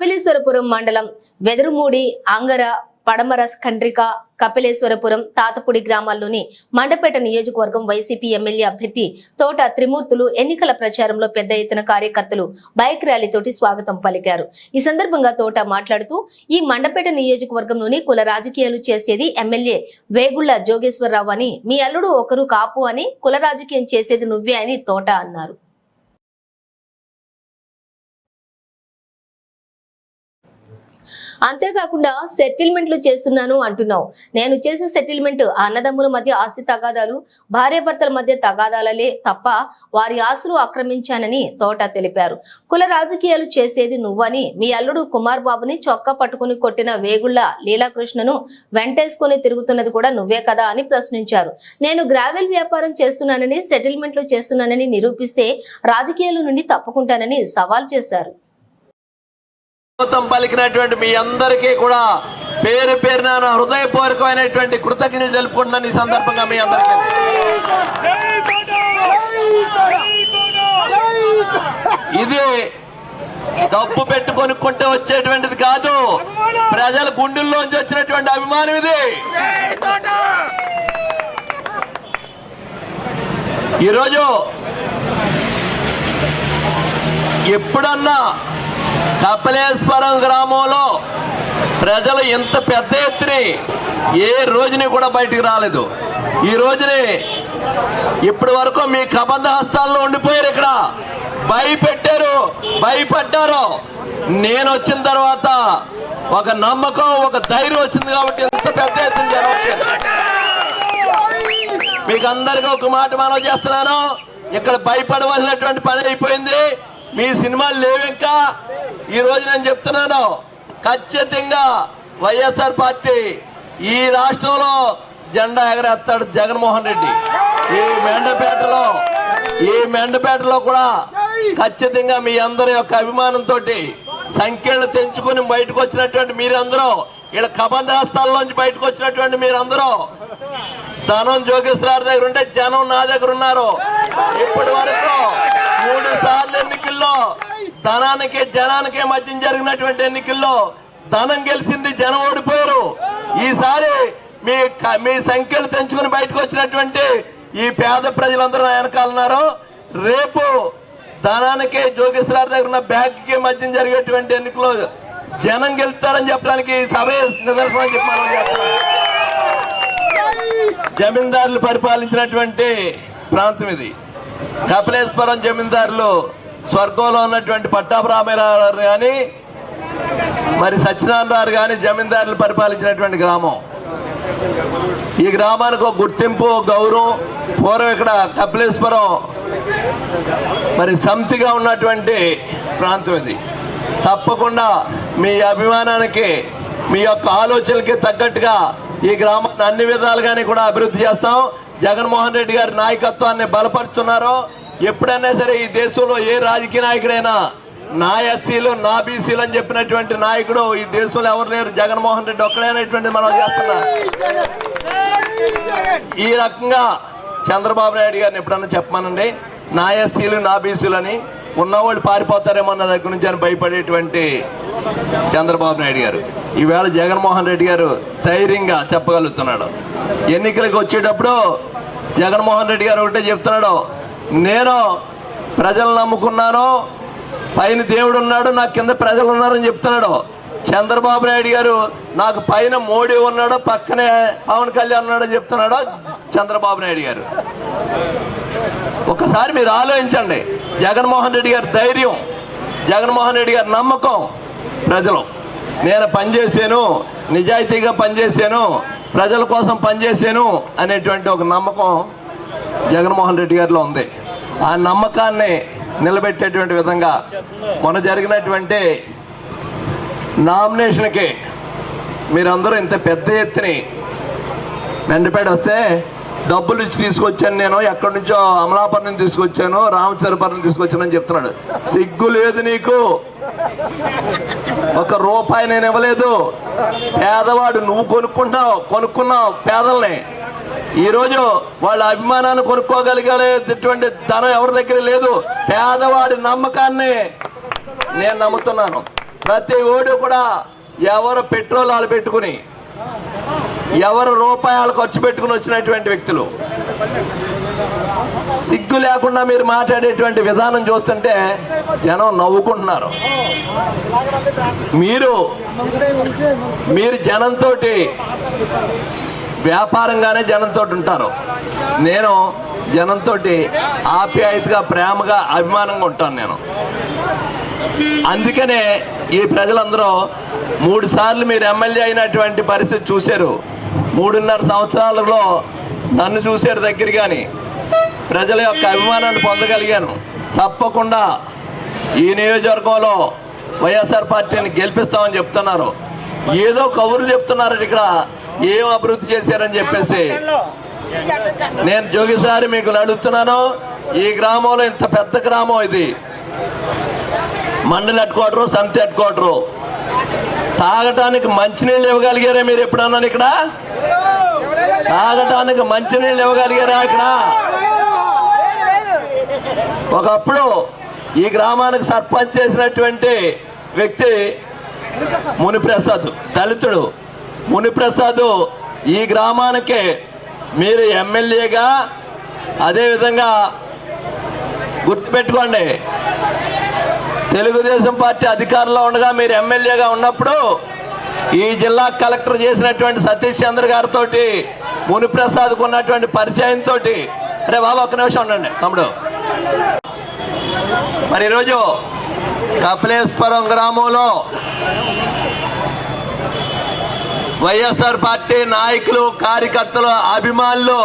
కపిలేశ్వరపురం మండలం వెదురుమూడి అంగర పడమర కండ్రిక కపిలేశ్వరపురం తాతపూడి గ్రామాల్లోని మండపేట నియోజకవర్గం వైసీపీ ఎమ్మెల్యే అభ్యర్థి తోట త్రిమూర్తులు ఎన్నికల ప్రచారంలో పెద్ద ఎత్తున కార్యకర్తలు బైక్ ర్యాలీతోటి స్వాగతం పలికారు. ఈ సందర్భంగా తోట మాట్లాడుతూ ఈ మండపేట నియోజకవర్గంలోని కుల రాజకీయాలు చేసేది ఎమ్మెల్యే వేగుళ్ళ జోగేశ్వరరావు అని మీ అల్లుడు ఒకరు కాపు అని కుల రాజకీయం చేసేది నువ్వే అని తోట అన్నారు. అంతేకాకుండా సెటిల్మెంట్లు చేస్తున్నాను అంటున్నావు. నేను చేసే సెటిల్మెంట్ అన్నదమ్ముల మధ్య ఆస్తి తగాదాలు భార్యాభర్తల మధ్య తగాదాలలే తప్ప వారి ఆస్తులు ఆక్రమించానని తోట తెలిపారు. కుల రాజకీయాలు చేసేది నువ్వని మీ అల్లుడు కుమార్ బాబుని చొక్కా పట్టుకుని కొట్టిన వేగుళ్ళ లీలాకృష్ణను వెంటేసుకుని తిరుగుతున్నది కూడా నువ్వే కదా అని ప్రశ్నించారు. నేను గ్రావెల్ వ్యాపారం చేస్తున్నానని సెటిల్మెంట్లు చేస్తున్నానని నిరూపిస్తే రాజకీయాల నుండి తప్పుకుంటానని సవాల్ చేశారు. స్వాగతం పలికినటువంటి మీ అందరికీ కూడా పేరు పేరున హృదయపూర్వకమైనటువంటి కృతజ్ఞతలు తెలుపుకుంటున్నాను ఈ సందర్భంగా మీ అందరికీ. ఇది డబ్బు పెట్టుకొని కొంటే వచ్చేటువంటిది కాదు. ప్రజల గుండెల్లోంచి వచ్చినటువంటి అభిమానం ఇది. ఈరోజు ఎప్పుడన్నా కపిలేశ్వరం గ్రామంలో ప్రజలు ఇంత పెద్ద ఎత్తుని ఏ రోజుని కూడా బయటికి రాలేదు. ఈ రోజుని ఇప్పటి వరకు మీ కబంధ హస్తాల్లో ఉండిపోయారు ఇక్కడ. భయపెట్టారు భయపడ్డారు. నేను వచ్చిన తర్వాత ఒక నమ్మకం ఒక ధైర్యం వచ్చింది కాబట్టి ఎంత పెద్ద ఎత్తున జనం మీకు అందరికీ ఒక మాట మనం చేస్తున్నాను. ఇక్కడ భయపడవలసినటువంటి పని అయిపోయింది. మీ సినిమాలు లేవు ఇంకా. ఈ రోజు నేను చెప్తున్నాను ఖచ్చితంగా వైఎస్ఆర్ పార్టీ ఈ రాష్ట్రంలో జెండా ఎగరేస్తాడు జగన్మోహన్ రెడ్డి. ఈ మెండపేటలో ఈ మెండపేటలో కూడా ఖచ్చితంగా మీ అందరి యొక్క అభిమానంతో సంఖ్యలు తెంచుకుని బయటకు వచ్చినటువంటి మీరందరూ ఇక్కడ కబంధాస్థాల్లోంచి బయటకు వచ్చినటువంటి మీరందరూ ధనం జోగేశ్వర దగ్గర ఉంటే జనం నా దగ్గర ఉన్నారు. ఇప్పటి వరకు మూడు సార్లు ఎన్నికల్లో ధనానికి జనానికి మధ్య జరిగినటువంటి ఎన్నికల్లో ధనం గెలిచింది జనం ఓడిపోయారు. ఈసారి మీ మీ సంఖ్యలు తెంచుకుని బయటకు వచ్చినటువంటి ఈ పేద ప్రజలందరూ వెనకాలన్నారు రేపు ధనానికి జోగేశ్వర దగ్గర ఉన్న బ్యాంక్కి మధ్య జరిగేటువంటి ఎన్నికలో జనం గెలుస్తారని చెప్పడానికి ఈ సభ నిదర్శనం అని జమీందారులు పరిపాలించినటువంటి ప్రాంతం ఇది. కపిలేశ్వరం జమీందారులు స్వర్గంలో ఉన్నటువంటి పట్టాభరామరావు గారు కానీ మరి సత్యనారాయణ కానీ జమీందారులు పరిపాలించినటువంటి గ్రామం. ఈ గ్రామానికి ఒక గుర్తింపు గౌరవం పూర్వం ఇక్కడ కపిలేశ్వరం మరి సమితిగా ఉన్నటువంటి ప్రాంతం ఇది. తప్పకుండా మీ అభిమానానికి మీ యొక్క ఆలోచనలకి తగ్గట్టుగా ఈ గ్రామాన్ని అన్ని విధాలుగానే కూడా అభివృద్ధి చేస్తాం. జగన్మోహన్ రెడ్డి గారి నాయకత్వాన్ని బలపరుస్తున్నారు. ఎప్పుడైనా సరే ఈ దేశంలో ఏ రాజకీయ నాయకుడైనా నా ఎస్సీలు నా బీసీలు అని చెప్పినటువంటి నాయకుడు ఈ దేశంలో ఎవరు లేరు? జగన్మోహన్ రెడ్డి ఒక్కడైనటువంటి మనం చేస్తున్నాం. ఈ రకంగా చంద్రబాబు నాయుడు గారిని ఎప్పుడన్నా చెప్పమానండి? నా ఎస్సీలు నా బీసీలు అని ఉన్నవాళ్ళు పారిపోతారేమో అన్న దగ్గర నుంచి అని భయపడేటువంటి చంద్రబాబు నాయుడు గారు. ఈవేళ జగన్మోహన్ రెడ్డి గారు ధైర్యంగా చెప్పగలుగుతున్నాడు. ఎన్నికలకు వచ్చేటప్పుడు జగన్మోహన్ రెడ్డి గారు ఒకటే చెప్తున్నాడు నేను ప్రజలు నమ్ముకున్నాను పైన దేవుడు ఉన్నాడు నా కింద ప్రజలు ఉన్నారని చెప్తున్నాడు. చంద్రబాబు నాయుడు గారు నాకు పైన మోడీ ఉన్నాడు పక్కనే పవన్ కళ్యాణ్ ఉన్నాడు చెప్తున్నాడు చంద్రబాబు నాయుడు గారు? ఒకసారి మీరు ఆలోచించండి. జగన్మోహన్ రెడ్డి గారి ధైర్యం జగన్మోహన్ రెడ్డి గారి నమ్మకం ప్రజలు. నేను పనిచేసాను నిజాయితీగా పనిచేసాను ప్రజల కోసం పనిచేసాను అనేటువంటి ఒక నమ్మకం జగన్మోహన్ రెడ్డి గారిలో ఉంది. ఆ నమ్మకాన్ని నిలబెట్టేటువంటి విధంగా మొన్న జరిగినటువంటి నామినేషన్కి మీరందరూ ఇంత పెద్ద ఎత్తుని మెండపేట వస్తే డబ్బులు ఇచ్చి తీసుకొచ్చాను నేను ఎక్కడి నుంచో అమలాపురం తీసుకొచ్చాను రామచరపురం తీసుకొచ్చాను అని చెప్తున్నాడు. సిగ్గు లేదు నీకు. ఒక రూపాయి నేను ఇవ్వలేదు. పేదవాడు నువ్వు కొనుక్కుంటావు కొనుక్కున్నావు పేదల్ని. ఈరోజు వాళ్ళ అభిమానాన్ని కొనుక్కోగలిగేటువంటి ధనం ఎవరి దగ్గర లేదు. పేదవాడి నమ్మకాన్ని నేను నమ్ముతున్నాను. ప్రతి ఓడు కూడా ఎవరు పెట్రోల్ వాళ్ళు పెట్టుకుని ఎవరు రూపాయలు ఖర్చు పెట్టుకుని వచ్చినటువంటి వ్యక్తులు. సిగ్గు లేకుండా మీరు మాట్లాడేటువంటి విధానం చూస్తుంటే జనం నవ్వుకుంటున్నారు. మీరు మీరు జనంతో వ్యాపారంగానే జనంతో ఉంటారు నేను జనంతో ఆప్యాయతగా ప్రేమగా అభిమానంగా ఉంటాను నేను. అందుకనే ఈ ప్రజలందరూ మూడు సార్లు మీరు ఎమ్మెల్యే అయినటువంటి పరిస్థితి చూశారు. మూడున్నర సంవత్సరాలలో నన్ను చూశారు దగ్గర కానీ ప్రజల యొక్క అభిమానాన్ని పొందగలిగాను. తప్పకుండా ఈ నియోజకవర్గంలో వైఎస్ఆర్ పార్టీని గెలిపిస్తామని చెప్తున్నారు. ఏదో కబుర్లు చెప్తున్నారు ఇక్కడ. ఏం అభివృద్ధి చేశారని చెప్పేసి. నేను జోగిసారి మీకు అడుగుతున్నాను ఈ గ్రామంలో ఇంత పెద్ద గ్రామం ఇది. మండలి హెడ్ క్వార్టరు సంత హెడ్ క్వార్టరు. తాగటానికి మంచినీళ్ళు ఇవ్వగలిగారా మీరు ఎప్పుడన్నా ఇక్కడ? తాగటానికి మంచినీళ్ళు ఇవ్వగలిగారా ఇక్కడ? ఒకప్పుడు ఈ గ్రామానికి సర్పంచ్ చేసినటువంటి వ్యక్తి మునిప్రసాద్ దళితుడు. మునిప్రసాద్ ఈ గ్రామానికి మీరు ఎమ్మెల్యేగా అదేవిధంగా గుర్తుపెట్టుకోండి తెలుగుదేశం పార్టీ అధికారంలో ఉండగా మీరు ఎమ్మెల్యేగా ఉన్నప్పుడు ఈ జిల్లా కలెక్టర్ చేసినటువంటి సతీష్ చంద్ర గారితో మునిప్రసాద్కు ఉన్నటువంటి పరిచయంతో అరే బాబా ఒక నిమిషం ఉండండి తమ్ముడు. మరి ఈరోజు కపిలేశ్వరం గ్రామంలో వైఎస్ఆర్ పార్టీ నాయకులు కార్యకర్తలు అభిమానులు.